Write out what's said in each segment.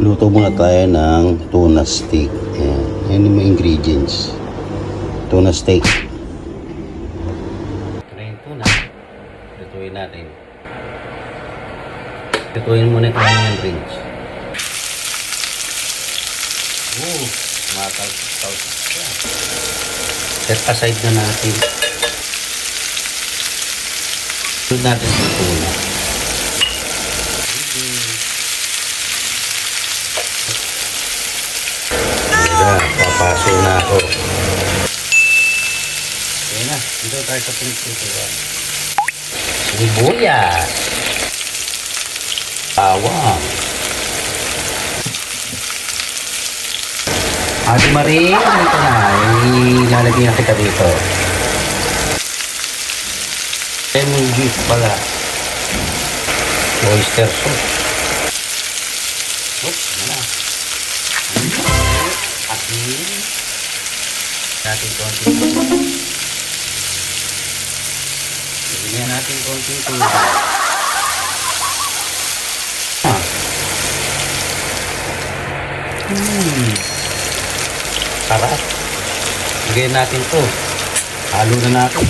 Luto muna tayo ng tuna steak. Ayan. Ayan yung mga ingredients. Tuna steak. Ito na yung tuna. Lutuin natin. Lutuin muna ito ng range. Oh, matal-tal. Set aside na natin. Sunod natin yung tuna. Ayan, papaso na ako. Ayan na, dito tayo sa pinagtutuan. Sibuyas. Bawang. Ate Marie, dito na. Ilalagay na kita dito. Lemon juice pala. Oyster sauce. Oops, ano Asin. Natin konting Lagyan natin konting tubig. Hmm. Sarap. Lagyan natin to. Halo na natin.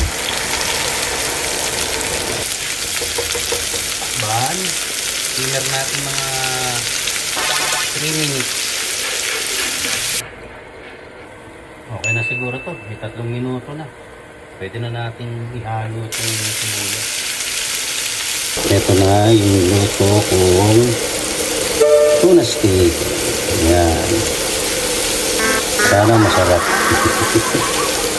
Takban. Simmer natin mga 3 minutes. Okay na siguro to. May tatlong minuto na. Pwede na nating ihalo itong sibuyas. Ito na yung luto kong tuna steak. Ayan. Sana masarap.